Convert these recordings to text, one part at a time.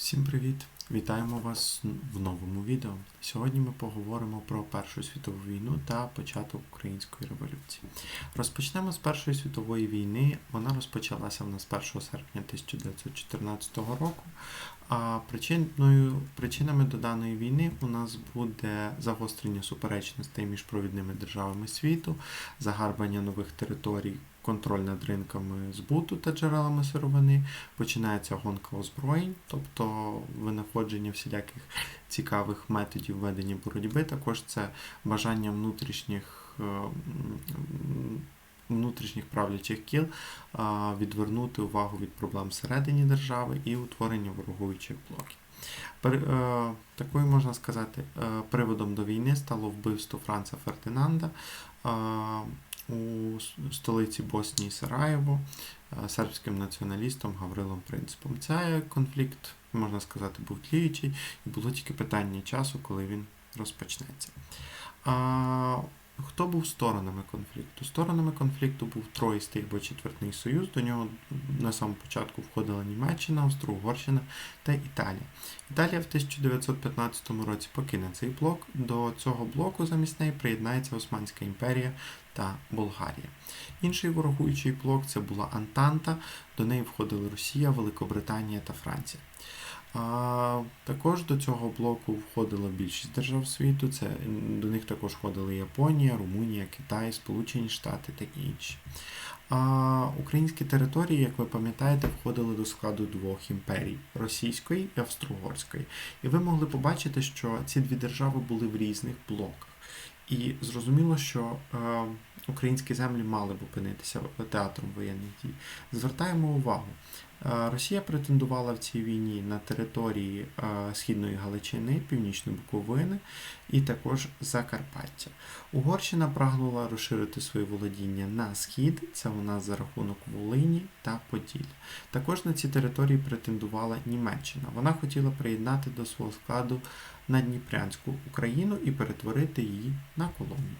Всім привіт! Вітаємо вас в новому відео. Сьогодні ми поговоримо про Першу світову війну та початок Української революції. Розпочнемо з Першої світової війни. Вона розпочалася в нас 1 серпня 1914 року. А причиною, причинами до даної війни у нас буде загострення суперечностей між провідними державами світу, загарбання нових територій, контроль над ринками збуту та джерелами сировини, починається гонка озброєнь, тобто винаходження всіляких цікавих методів ведення боротьби. Також це бажання внутрішніх. е, Внутрішніх правлячих кіл відвернути увагу від проблем всередині держави і утворення ворогуючих блоків. Е, такою можна сказати, е, приводом до війни стало вбивство Франца Фердинанда у столиці Боснії Сараєво е, сербським націоналістом Гаврилом Принципом. Цей конфлікт, можна сказати, був тліючий, і було тільки питання часу, коли він розпочнеться. Хто був сторонами конфлікту? Сторонами конфлікту був Троїстий або Четвертний Союз. До нього на самому початку входила Німеччина, Австро-Угорщина та Італія. Італія в 1915 році покине цей блок. До цього блоку замість неї приєднається Османська імперія та Болгарія. Інший ворогуючий блок це була Антанта. До неї входили Росія, Великобританія та Франція. А, також до цього блоку входила більшість держав світу. Це до них також входили Японія, Румунія, Китай, Сполучені Штати та інші. А, українські території, як ви пам'ятаєте, входили до складу двох імперій російської і австро-угорської. І ви могли побачити, що ці дві держави були в різних блоках. І зрозуміло, що е, українські землі мали б опинитися театром воєнних дій. Звертаємо увагу. Е, Росія претендувала в цій війні на території е, Східної Галичини, Північної Буковини і також Закарпаття. Угорщина прагнула розширити свої володіння на схід, це нас за рахунок Волині та Поділля. Також на ці території претендувала Німеччина. Вона хотіла приєднати до свого складу Надніпрянську Україну і перетворити її на колонію.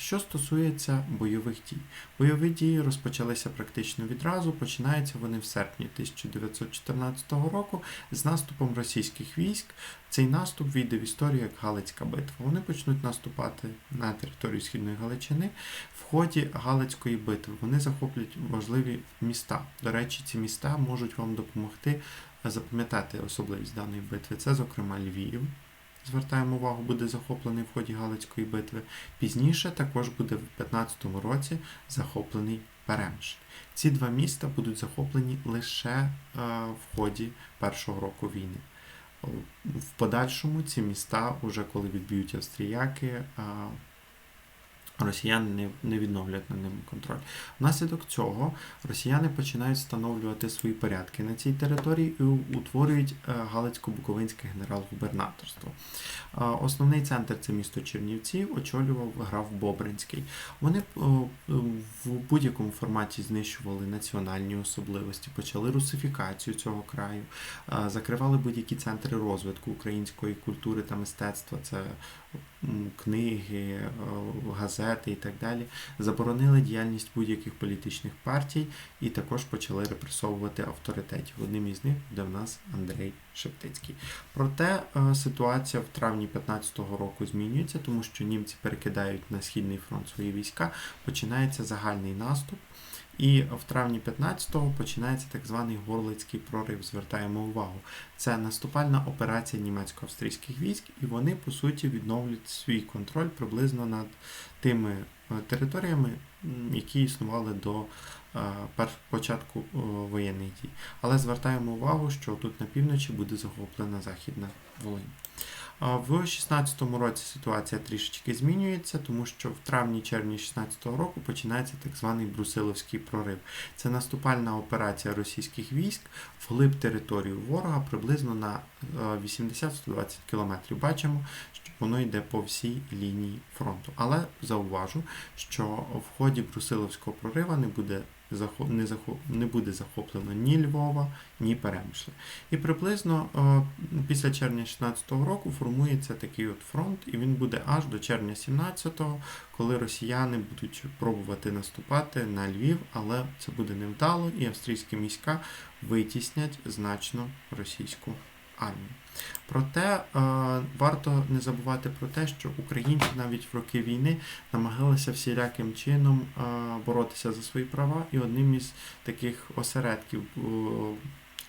Е, що стосується бойових дій, бойові дії розпочалися практично відразу. Починаються вони в серпні 1914 року з наступом російських військ. Цей наступ війде в історію як Галицька битва. Вони почнуть наступати на територію Східної Галичини. В ході Галицької битви вони захоплять важливі міста. До речі, ці міста можуть вам допомогти запам'ятати особливість даної битви. Це, зокрема, Львів. Звертаємо увагу, буде захоплений в ході Галицької битви. Пізніше також буде в 15-му році захоплений Перемш. Ці два міста будуть захоплені лише е, в ході першого року війни. В подальшому ці міста, уже коли відб'ють австріяки, е, росіяни не, не відновлять над ними контроль. Внаслідок цього росіяни починають встановлювати свої порядки на цій території і утворюють е, Галицько-Буковинське генерал-губернаторство. Е, Основний центр це місто Чернівці, очолював граф Бобринський. Вони е, в будь-якому форматі знищували національні особливості, почали русифікацію цього краю, закривали будь-які центри розвитку української культури та мистецтва. Це книги, е, газети і так далі. Заборонили діяльність будь-яких політичних партій і також почали репресовувати авторитетів. Одним із них буде в нас Андрей Шептицький. Проте е, ситуація в травні 15-го року змінюється, тому що німці перекидають на східний фронт свої війська, починається загальний наступ. І в травні 15-го починається так званий Горлицький прорив. Звертаємо увагу. Це наступальна операція німецько-австрійських військ, і вони по суті відновлюють свій контроль приблизно над тими е, територіями, які існували до е, початку е, воєнних дій. Але звертаємо увагу, що тут на півночі буде захоплена Західна Волинь. В 16-му році ситуація трішечки змінюється, тому що в травні-червні 16-го року починається так званий Брусиловський прорив. Це наступальна операція російських військ вглиб територію ворога приблизно на е, 80-120 кілометрів. Бачимо, що воно йде по всій лінії фронту. Але зауважу, що в ході Брусиловського прорива не буде не, не буде захоплено ні Львова, ні Перемишля. І приблизно е, після червня 16-го року формується такий от фронт, і він буде аж до червня 17-го, коли росіяни будуть пробувати наступати на Львів, але це буде невдало, і австрійські війська витіснять значно російську армію. Проте е, варто не забувати про те, що українці навіть в роки війни намагалися всіляким чином е, боротися за свої права, і одним із таких осередків е,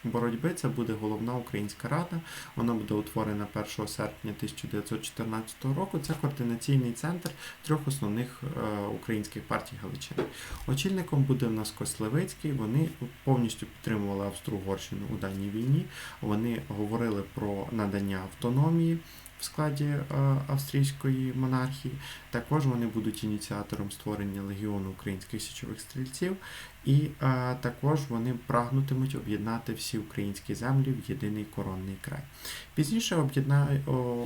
боротьби це буде головна українська рада. Вона буде утворена 1 серпня 1914 року. Це координаційний центр трьох основних е, українських партій Галичини. Очільником буде в нас Кослевицький. Вони повністю підтримували Австро-Угорщину у даній війні. Вони говорили про надання автономії. В складі е, австрійської монархії також вони будуть ініціатором створення легіону українських січових стрільців, і е, також вони прагнутимуть об'єднати всі українські землі в єдиний коронний край. Пізніше,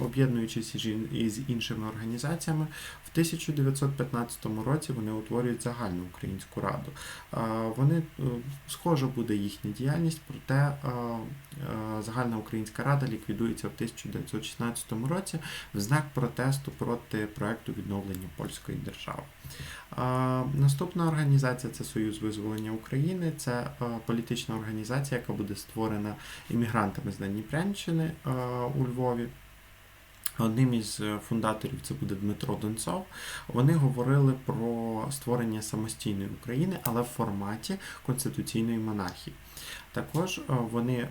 об'єднуючись із іншими організаціями, в 1915 році вони утворюють загальну українську раду. Е, Вони е, схожа буде їхня діяльність, проте е, е, загальна українська рада ліквідується в 1916 році в знак протесту проти проекту відновлення польської держави. Наступна організація це Союз визволення України. Це е, політична організація, яка буде створена іммігрантами з Дніпрянщини е, у Львові. Одним із е, фундаторів це буде Дмитро Донцов. Вони говорили про створення самостійної України, але в форматі конституційної монархії. Також вони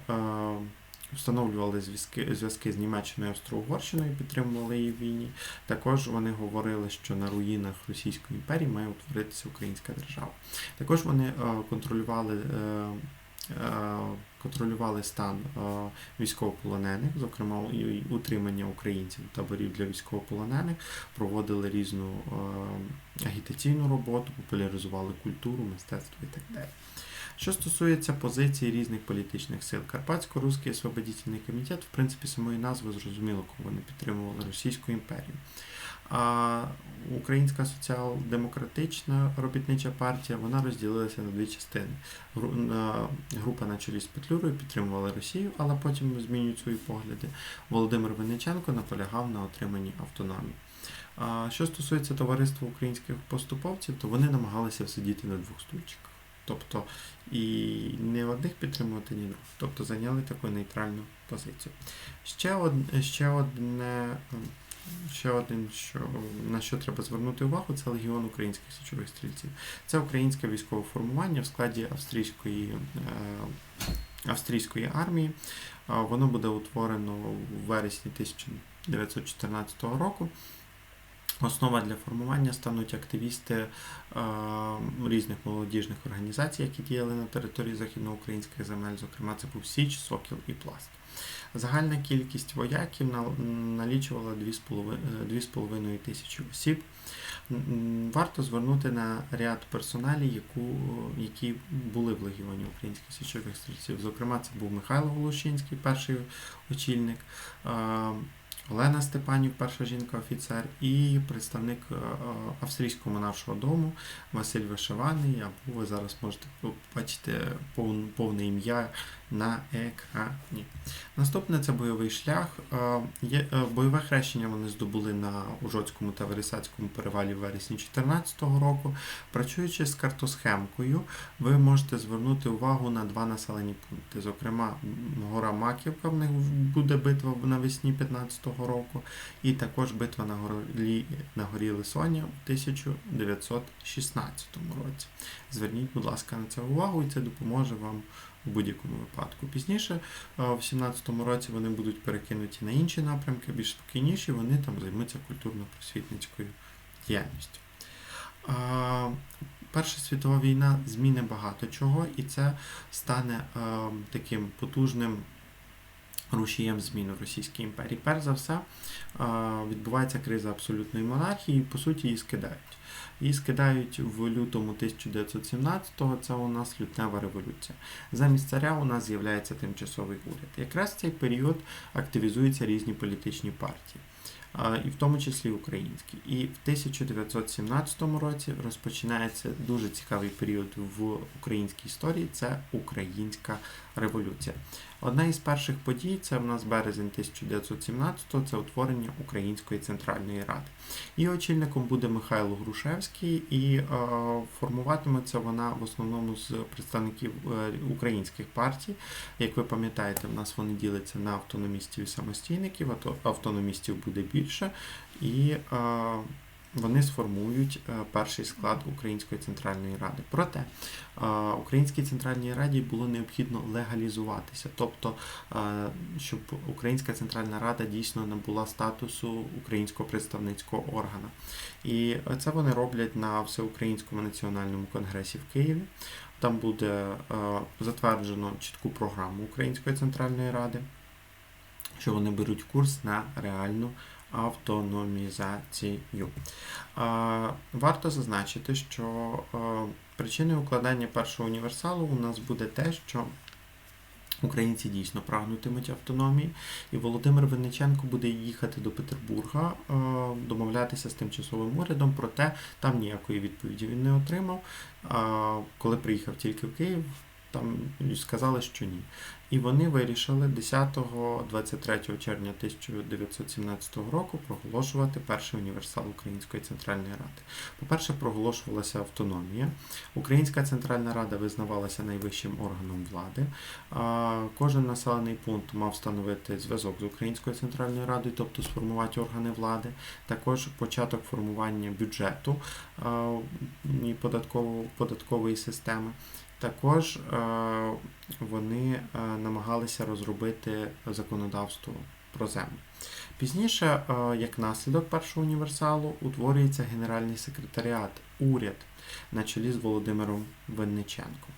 встановлювали зв'язки, зв'язки з Німеччиною і Австро-Угорщиною, підтримували її в війні. Також вони говорили, що на руїнах Російської імперії має утворитися українська держава. Також вони е, контролювали. е, е, Контролювали стан військовополонених, зокрема і утримання українців таборів для військовополонених, проводили різну агітаційну роботу, популяризували культуру, мистецтво і так далі. Що стосується позицій різних політичних сил, Карпатсько-Руський освободітельний комітет, в принципі, самої назви зрозуміло, кого вони підтримували Російську імперію. А Українська соціал-демократична робітнича партія вона розділилася на дві частини. Група на чолі з Петлюрою підтримувала Росію, але потім змінюють свої погляди. Володимир Винниченко наполягав на отриманні автономії. Що стосується товариства українських поступовців, то вони намагалися сидіти на двох стульчиках. Тобто і не одних підтримувати, ні других. Тобто зайняли таку нейтральну позицію. Ще, од, ще одне. Ще один, що, на що треба звернути увагу, це Легіон українських січових стрільців. Це українське військове формування в складі австрійської, е, австрійської армії. Воно буде утворено у вересні 1914 року. Основа для формування стануть активісти е, різних молодіжних організацій, які діяли на території західноукраїнських земель. Зокрема, це був Січ, Сокіл і Пласт. Загальна кількість вояків нал- налічувала 2,5 2,5 тисячі осіб. Варто звернути на ряд персоналів, які були в Легіоні українських січових стрільців. Зокрема, це був Михайло Волошинський, перший очільник. Олена Степанів, перша жінка-офіцер, і представник е, е, австрійського монаршого дому Василь Вишиваний, або ви зараз можете побачити повне ім'я на екрані. Наступне це бойовий шлях. Е, е, бойове хрещення вони здобули на Ужоцькому та Вересацькому перевалі в вересні 2014 року. Працюючи з картосхемкою, ви можете звернути увагу на два населені пункти. Зокрема, гора Маківка, в них буде битва навесні 15-го року, і також битва на горі, на горі Лисоня в 1916 році. Зверніть, будь ласка, на це увагу, і це допоможе вам у будь-якому випадку. Пізніше, е, в 17-му році, вони будуть перекинуті на інші напрямки, більш спокійніші, вони там займуться культурно-просвітницькою діяльністю. Перша світова війна зміни багато чого, і це стане е, таким потужним рушієм змін у Російській імперії. Перш за все, е, відбувається криза абсолютної монархії, і по суті її скидають. Її скидають в лютому 1917-го, це у нас лютнева революція. Замість царя у нас з'являється тимчасовий уряд. Якраз в цей період активізуються різні політичні партії. і в тому числі українські. І в 1917 році розпочинається дуже цікавий період в українській історії це Українська революція. Одна із перших подій це в нас березень 1917-го, це утворення Української центральної ради. Її очільником буде Михайло Грушевський, і е, формуватиметься вона в основному з представників е, українських партій. Як ви пам'ятаєте, в нас вони діляться на автономістів і самостійників, а то автономістів буде більше. І е, вони сформують е, перший склад Української центральної ради. Проте е, Українській центральній раді було необхідно легалізуватися, тобто, е, щоб Українська центральна рада дійсно набула статусу українського представницького органу. І це вони роблять на всеукраїнському національному конгресі в Києві. Там буде затверджено чітку програму Української центральної ради, що вони беруть курс на реальну автономізацію. Варто зазначити, що причиною укладання першого універсалу у нас буде те, що Українці дійсно прагнутимуть автономії, і Володимир Винниченко буде їхати до Петербурга, домовлятися з тимчасовим урядом, проте там ніякої відповіді він не отримав. Коли приїхав тільки в Київ, там сказали, що ні. І вони вирішили 10-23 червня 1917 року проголошувати перший універсал Української центральної ради. По-перше, проголошувалася автономія. Українська центральна рада визнавалася найвищим органом влади. Кожен населений пункт мав встановити зв'язок з Українською центральною радою, тобто сформувати органи влади. Також початок формування бюджету і податкової системи. Також е, вони е, намагалися розробити законодавство про землю. Пізніше, е, як наслідок першого універсалу, утворюється Генеральний секретаріат, уряд на чолі з Володимиром Винниченком.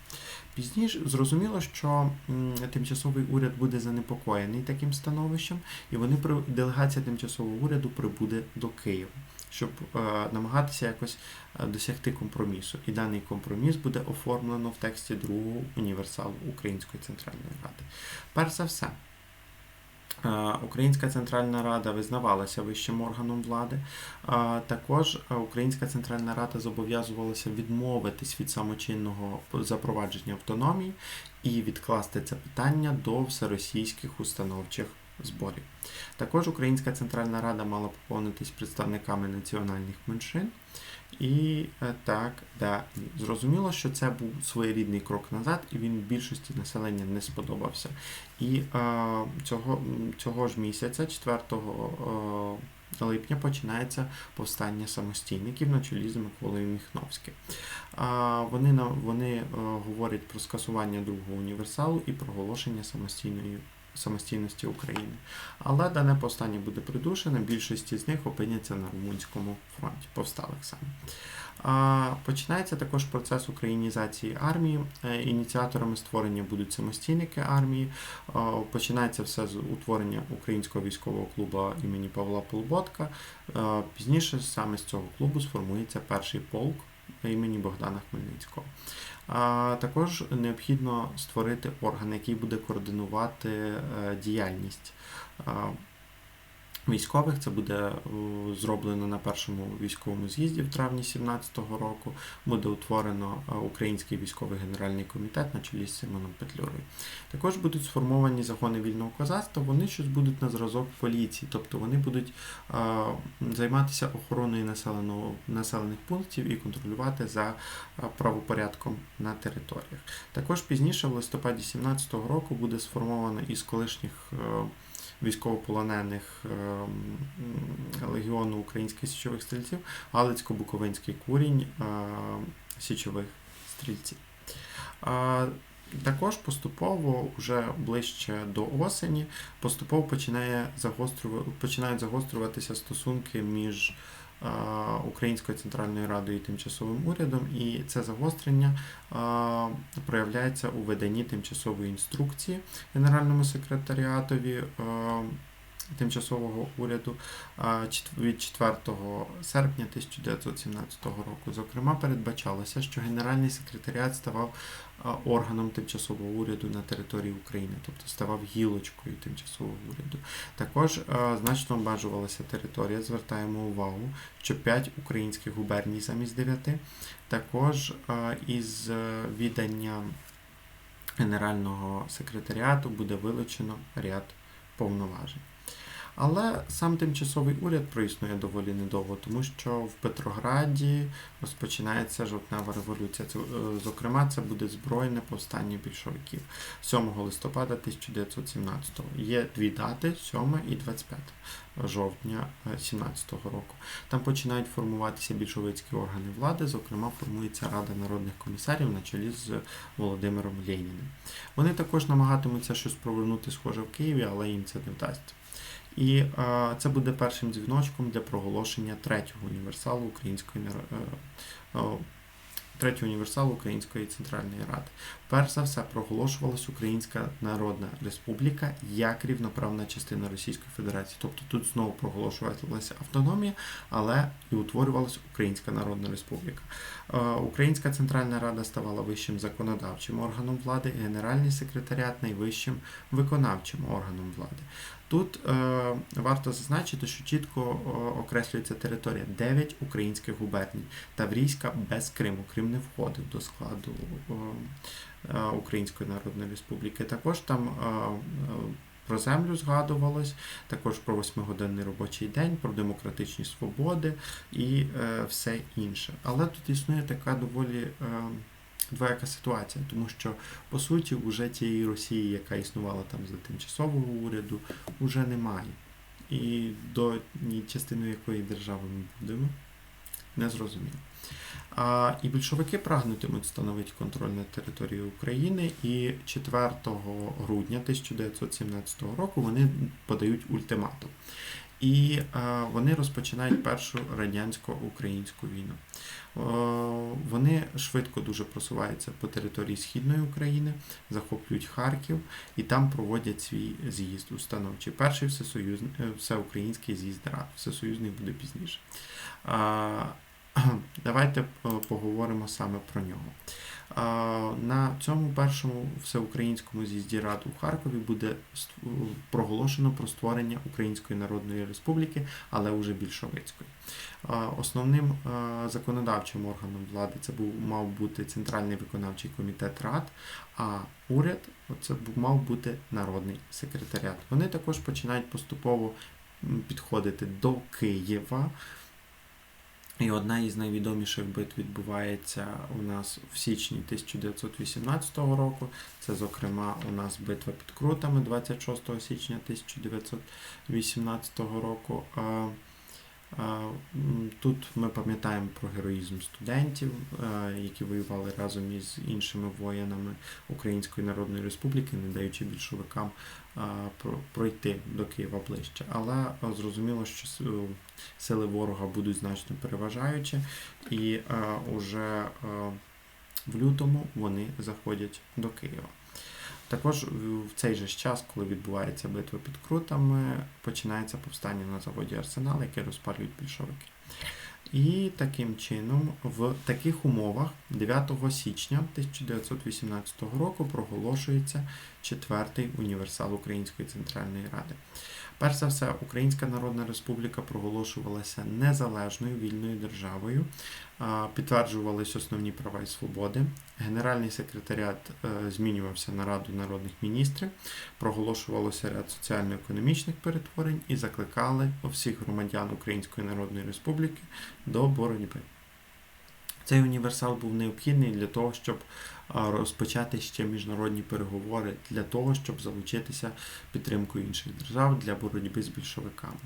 Пізніше зрозуміло, що тимчасовий уряд буде занепокоєний таким становищем, і вони делегація тимчасового уряду прибуде до Києва щоб е, намагатися якось е, досягти компромісу. І даний компроміс буде оформлено в тексті другого універсалу Української центральної ради. Перш за все. Е, Українська Центральна Рада визнавалася вищим органом влади. Також Українська Центральна Рада зобов'язувалася відмовитись від самочинного запровадження автономії і відкласти це питання до всеросійських установчих зборів. Також Українська Центральна Рада мала поповнитись представниками національних меншин. І е, так далі. Зрозуміло, що це був своєрідний крок назад, і він більшості населення не сподобався. І е, цього цього ж місяця, 4 е, липня, починається повстання самостійників на чолі з Миколою Міхновським. Е, вони вони е, говорять про скасування другого універсалу і проголошення самостійної самостійності України. Але дане повстання буде придушене, більшість з них опиняться на Румунському фронті, повсталих саме. Починається також процес українізації армії. Е, ініціаторами створення будуть самостійники армії. Починається все з утворення українського військового клубу імені Павла Полботка. Пізніше саме з цього клубу сформується перший полк імені Богдана Хмельницького. А Також необхідно створити орган, який буде координувати е, діяльність військових. Це буде е, зроблено на першому військовому з'їзді в травні 2017 року. Буде утворено е, Український військовий генеральний комітет на чолі з Симоном Петлюрою. Також будуть сформовані закони вільного козацтва, вони щось будуть на зразок поліції, тобто вони будуть е, займатися охороною населеного, населених пунктів і контролювати за правопорядком на територіях. Також пізніше, в листопаді 2017 року, буде сформовано із колишніх військовополонених ем, Легіону українських січових стрільців, Галицько-Буковинський курінь ем, січових стрільців. Також поступово, вже ближче до осені, поступово починає загострювати, починають загострюватися стосунки між Українською центральною радою і тимчасовим урядом, і це загострення проявляється у виданні тимчасової інструкції Генеральному секретаріатові тимчасового уряду від 4 серпня 1917 року. Зокрема, передбачалося, що Генеральний секретаріат ставав органом тимчасового уряду на території України, тобто ставав гілочкою тимчасового уряду. Також значно обмежувалася територія. Звертаємо увагу, що 5 українських губерній замість 9. Також із е, віддання Генерального секретаріату буде вилучено ряд повноважень. Але сам тимчасовий уряд проіснує доволі недовго, тому що в Петрограді розпочинається жовтнева революція. Це, е, зокрема, це буде збройне повстання більшовиків 7 листопада 1917 Є дві дати 7 і 25 жовтня 17 року. Там починають формуватися більшовицькі органи влади, зокрема, формується Рада народних комісарів на чолі з Володимиром Леніним. Вони також намагатимуться щось провернути схоже в Києві, але їм це не вдасться. І е, це буде першим дзвіночком для проголошення третього універсалу Української е, е, третього універсалу Української Центральної Ради. Перш за все проголошувалась Українська Народна Республіка як рівноправна частина Російської Федерації. Тобто тут знову проголошувалася автономія, але і утворювалася Українська Народна Республіка. Українська Центральна Рада ставала вищим законодавчим органом влади, Генеральний секретаріат найвищим виконавчим органом влади. Тут е, варто зазначити, що чітко е, окреслюється територія 9 українських губерній. Таврійська без Криму. Крим не входив до складу е, е, Української Народної Республіки. Також там е, е, про землю згадувалось, також про восьмигодинний робочий день, про демократичні свободи і е, все інше. Але тут існує така доволі. Е, Двояка ситуація, тому що по суті вже тієї Росії, яка існувала там за тимчасового уряду, вже немає. І до частиною якої держави ми будемо, не зрозуміло. А, і більшовики прагнутимуть встановити контроль над територією України, і 4 грудня 1917 року вони подають ультиматум. І е, вони розпочинають першу радянсько-українську війну. Е, вони швидко дуже просуваються по території Східної України, захоплюють Харків і там проводять свій з'їзд установчий. Перший всесоюзний е, всеукраїнський з'їзд рад. Всесоюзний буде пізніше. Давайте поговоримо саме про нього. На цьому першому всеукраїнському з'їзді рад у Харкові буде проголошено про створення Української Народної Республіки, але вже більшовицької. Основним законодавчим органом влади це був мав бути Центральний виконавчий комітет рад, а уряд це мав бути народний секретаріат. Вони також починають поступово підходити до Києва. І одна із найвідоміших битв відбувається у нас в січні 1918 року. Це, зокрема, у нас битва під Крутами 26 січня 1918 року. Тут ми пам'ятаємо про героїзм студентів, які воювали разом із іншими воїнами Української Народної Республіки, не даючи більшовикам пройти до Києва ближче. Але зрозуміло, що е, сили ворога будуть значно переважаючі, і уже в лютому вони заходять до Києва. Також в цей же час, коли відбувається битва під Крутами, починається повстання на заводі Арсенал, яке розпалюють більшовики. І таким чином, в таких умовах 9 січня 1918 року проголошується четвертий універсал Української Центральної Ради. Перш за все, Українська Народна Республіка проголошувалася незалежною вільною державою, а, підтверджувались основні права і свободи. Генеральний секретаріат е, змінювався на Раду народних міністрів, проголошувалося ряд соціально-економічних перетворень і закликали всіх громадян Української Народної Республіки до боротьби. Цей універсал був необхідний для того, щоб розпочати ще міжнародні переговори, для того, щоб залучитися підтримкою інших держав для боротьби з більшовиками.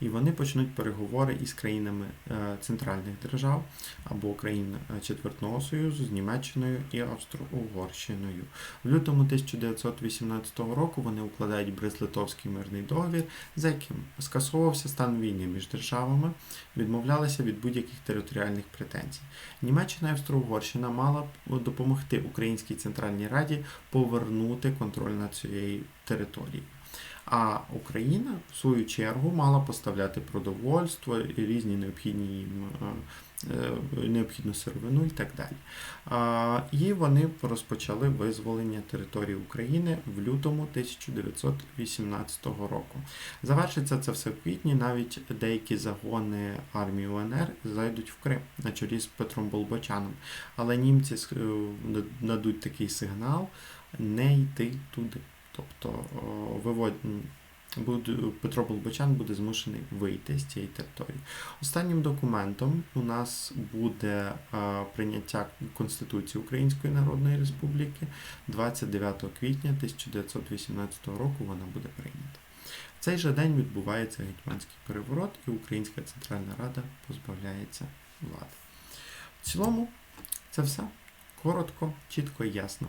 І вони почнуть переговори із країнами е, центральних держав або країн е, Четвертного Союзу з Німеччиною і Австро-Угорщиною. В лютому 1918 року вони укладають Брест-Литовський мирний договір, за яким скасовувався стан війни між державами, відмовлялися від будь-яких територіальних претензій. Німеччина і Австро-Угорщина мала допомогти Українській Центральній Раді повернути контроль над цією територією. А Україна, в свою чергу, мала поставляти продовольство і різні необхідні їм е, е, необхідну сировину і так далі. І вони розпочали визволення території України в лютому 1918 року. Завершиться це все в квітні. Навіть деякі загони армії УНР зайдуть в Крим на чолі з Петром Болбочаном. Але німці е, надуть такий сигнал не йти туди. Тобто вивод... Петро Болбочан буде змушений вийти з цієї території. Останнім документом у нас буде е, прийняття Конституції Української Народної Республіки 29 квітня 1918 року вона буде прийнята. В цей же день відбувається гетьманський переворот, і Українська Центральна Рада позбавляється влади. В цілому, це все коротко, чітко і ясно.